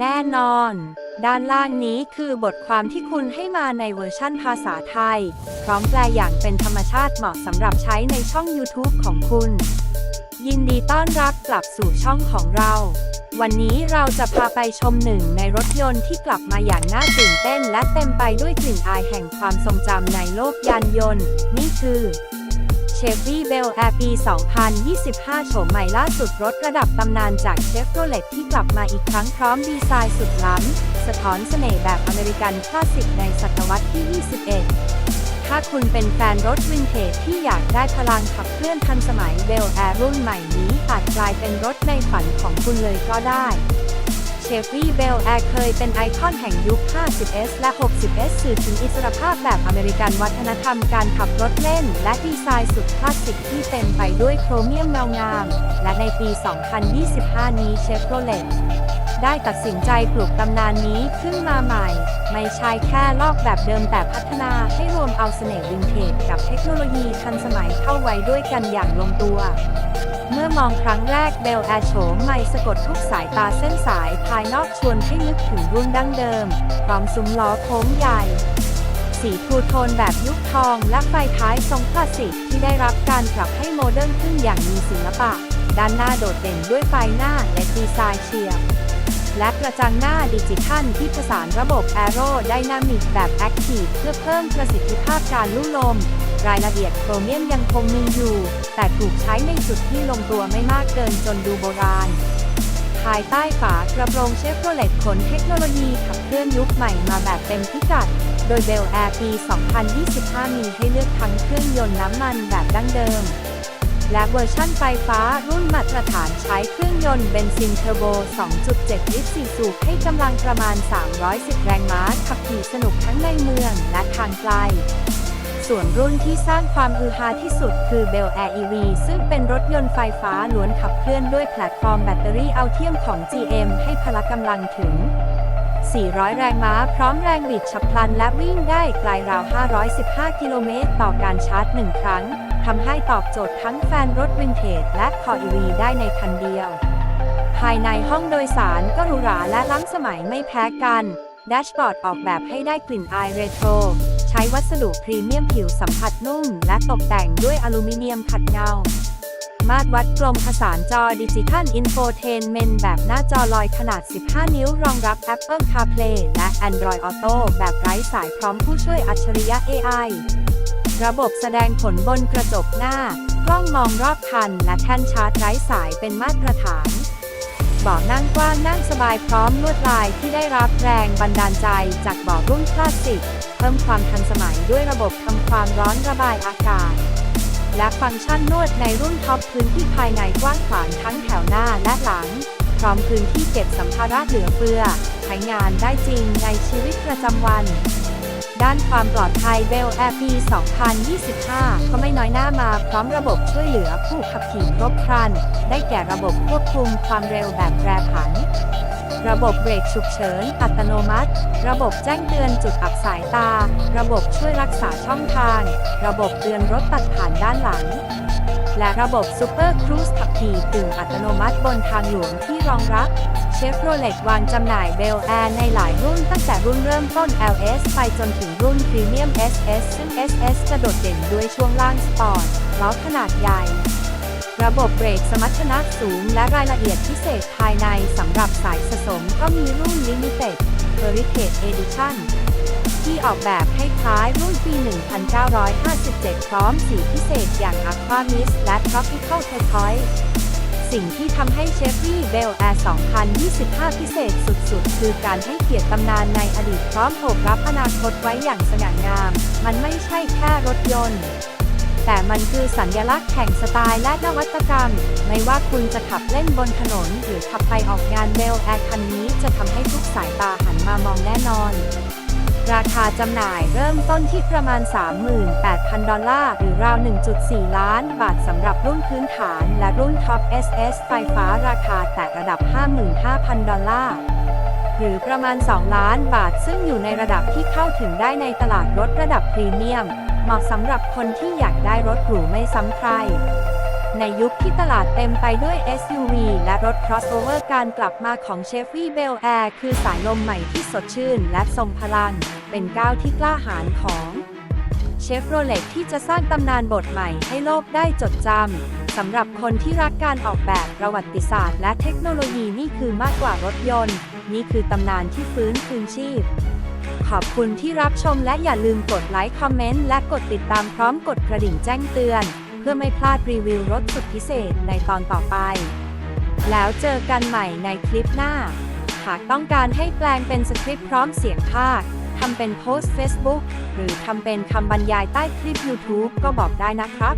แน่นอน ด้านล่างนี้คือบทความที่คุณให้มาในเวอร์ชั่นภาษาไทย พร้อมแปลอย่างเป็นธรรมชาติเหมาะสำหรับใช้ในช่อง YouTube ของคุณ ยินดีต้อนรับกลับสู่ช่องของเรา วันนี้เราจะพาไปชมหนึ่งในรถยนต์ที่กลับมาอย่างน่าตื่นเต้น และเต็มไปด้วยกลิ่นอายแห่งความทรงจำในโลกยานยนต์ นี่คือ Chevy Bel Air ปี 2025 โฉมใหม่ล่าสุดรถระดับตำนานจาก Chevrolet ที่กลับมาอีกครั้งพร้อมดีไซน์สุดล้ำ สะท้อนเสน่ห์แบบอเมริกันคลาสสิกในศตวรรษที่ 21 ถ้าคุณเป็นแฟนรถวินเทจที่อยากได้พลังขับเคลื่อนทันสมัย Bel Air รุ่นใหม่นี้อาจกลายเป็นรถในฝันของคุณเลยก็ได้ เชฟวี่เบลแอร์เคยเป็นไอคอนแห่งยุค 50S และ 60S สื่อถึงอิสรภาพแบบอเมริกันวัฒนธรรมการขับรถเล่น และดีไซน์สุดคลาสสิกที่เต็มไปด้วยโครเมียมเงางาม และในปี 2025 นี้เชฟโรเลต ได้ตัดสินใจปลูกตำนานนี้ขึ้นมาใหม่ ไม่ใช่แค่ลอกแบบเดิมแต่พัฒนาให้รวมเอาเสน่ห์วินเทจกับเทคโนโลยีทันสมัยเข้าไว้ด้วยกันอย่างลงตัว เมื่อมองครั้งแรกเบลแอโฉมใหม่สะกดทุกสายตาเส้นสายภายนอกชวนให้นึกถึงรุ่นดั้งเดิมพร้อมซุ้มล้อโค้งใหญ่สีทูโทนแบบยุคทองและไฟท้ายทรงคลาสสิกที่ได้รับการปรับให้โมเดิร์นขึ้นอย่างมีศิลปะ ด้านหน้าโดดเด่นด้วยไฟหน้าและดีไซน์เฉียบ และกระจังหน้าดิจิทัลที่ผสานระบบ Aero Dynamic แบบ Active เพื่อเพิ่มประสิทธิภาพการลู่ลม รายละเอียดโครเมียมยังคงมีอยู่ แต่ถูกใช้ในจุดที่ลงตัวไม่มากเกินจนดูโบราณ ภายใต้ฝากระโปรงเชฟโรเลตขนเทคโนโลยีขับเคลื่อนยุคใหม่มาแบบเต็มพิกัด โดยเบลแอร์ปี 2025 มีให้เลือกทั้งเครื่องยนต์น้ำมันแบบดั้งเดิม และเวอร์ชั่นไฟฟ้ารุ่นมาตรฐานใช้เครื่องยนต์เบนซินเทอร์โบ 2.7 ลิตร 4 สูบให้กำลังประมาณ 310 แรงม้า ขับขี่สนุกทั้งในเมืองและทางไกล ส่วนรุ่นที่สร้างความฮือฮาที่สุดคือ Bel Air EV ซึ่งเป็นรถยนต์ไฟฟ้าล้วนขับเคลื่อนด้วยแพลตฟอร์มแบตเตอรี่เอัลเทียมของ GM ให้พละกำลังถึง400 แรงม้า พร้อมแรงบิดฉับพลันและวิ่งได้ไกลราว 515 กิโลเมตร ต่อการชาร์จ 1 ครั้ง ทำให้ตอบโจทย์ทั้งแฟนรถวินเทจและคอ EV ได้ในคันเดียว ภายในห้องโดยสารก็หรูหราและล้ำสมัยไม่แพ้กันแดชบอร์ดออกแบบให้ได้กลิ่นอายเรโทร ใช้วัสดุพรีเมียมผิวสัมผัสนุ่ม และตกแต่งด้วยอลูมิเนียมขัดเงา มาตรวัดกลมผสานจอดิจิทัลอินโฟเทนเมนแบบหน้าจอลอยขนาด 15 นิ้วรองรับ Apple CarPlay และ Android Auto แบบไร้สายพร้อมผู้ช่วยอัจฉริยะ AI ระบบแสดงผลบนกระจกหน้า กล้องมองรอบคัน และแท่นชาร์จไร้สายเป็นมาตรฐานเบาะนั่งกว้างนั่งสบายพร้อมลวดลายที่ได้รับแรงบันดาลใจจากเบาะรุ่นคลาสสิก เพิ่มความทันสมัยด้วยระบบทำความร้อนระบายอากาศ และฟังก์ชันนวดในรุ่นท็อปพื้นที่ภายในกว้างขวางทั้งแถวหน้าและหลัง พร้อมพื้นที่เก็บสัมภาระเหลือเฟือใช้งานได้จริงในชีวิตประจำวัน ด้านความปลอดภัยเบลแอปี 2025 ก็ไม่น้อยหน้ามาพร้อมระบบช่วยเหลือผู้ขับขี่ครบครัน ได้แก่ระบบควบคุมความเร็วแบบแปรผัน ระบบเบรกฉุกเฉิน อัตโนมัติ ระบบแจ้งเตือนจุดอับสายตา ระบบช่วยรักษาช่องทาง ระบบเตือนรถตัดผ่านด้านหลัง และระบบ Super Cruise ขับขี่กึ่งอัตโนมัติบนทางหลวงที่รองรับเชฟโรเลตวางจำหน่ายเบลแอร์ในหลายรุ่นตั้งแต่รุ่นเริ่มต้น LS ไปจนถึงรุ่นพรีเมียม SS ซึ่ง SS จะโดดเด่นด้วยช่วงล่างสปอร์ตล้อขนาดใหญ่ระบบเบรกสมรรถนะสูงและรายละเอียดพิเศษภายในสำหรับสายสะสมก็มีรุ่น Limited Heritage Edition ที่ออกแบบให้คล้ายรุ่นปี 1957 พร้อมสีพิเศษอย่าง Aqua Mist และ Tropical Turquoise สิ่งที่ทำให้เชฟรี่เบลแอร์2025 พิเศษสุดๆ คือการให้เกียรติตำนานในอดีตพร้อมโอบรับอนาคตไว้อย่างสง่างาม มันไม่ใช่แค่รถยนต์แต่มันคือสัญลักษณ์แห่งสไตล์และนวัตกรรม ไม่ว่าคุณจะขับเล่นบนถนน หรือขับไปออกงานเบลแอร์คันนี้จะทำให้ทุกสายตาหันมามองแน่นอน ราคาจำหน่ายเริ่มต้นที่ประมาณ 38,000 ดอลลาร์ หรือราว 1.4 ล้านบาทสำหรับรุ่นพื้นฐานและรุ่นท็อป SS ไฟฟ้าราคาแตะระดับ 55,000 ดอลลาร์หรือประมาณ 2 ล้านบาทซึ่งอยู่ในระดับที่เข้าถึงได้ในตลาดรถระดับพรีเมียม เหมาะสำหรับคนที่อยากได้รถหรูไม่ซ้ำใคร ในยุคที่ตลาดเต็มไปด้วย SUV และรถ crossover การกลับมาของ Chevy Bel Air คือสายลมใหม่ที่สดชื่นและทรงพลัง เป็นก้าวที่กล้าหาญของเชฟโรเลตที่จะสร้างตำนานบทใหม่ให้โลกได้จดจำสำหรับคนที่รักการออกแบบประวัติศาสตร์ และเทคโนโลยีนี่คือมากกว่ารถยนต์ นี่คือตำนานที่ฟื้นคืนชีพ ขอบคุณที่รับชมและอย่าลืมกดไลค์คอมเมนต์และกดติดตามพร้อมกดกระดิ่งแจ้งเตือน พื่อไม่พลาดรีวิวรถสุดพิเศษในตอนต่อไป แล้วเจอกันใหม่ในคลิปหน้า หากต้องการให้แปลงเป็นสคริปต์พร้อมเสียงภาคทำเป็นโพสต์ Facebook หรือทำเป็นคำบรรยายใต้คลิป YouTube ก็บอกได้นะครับ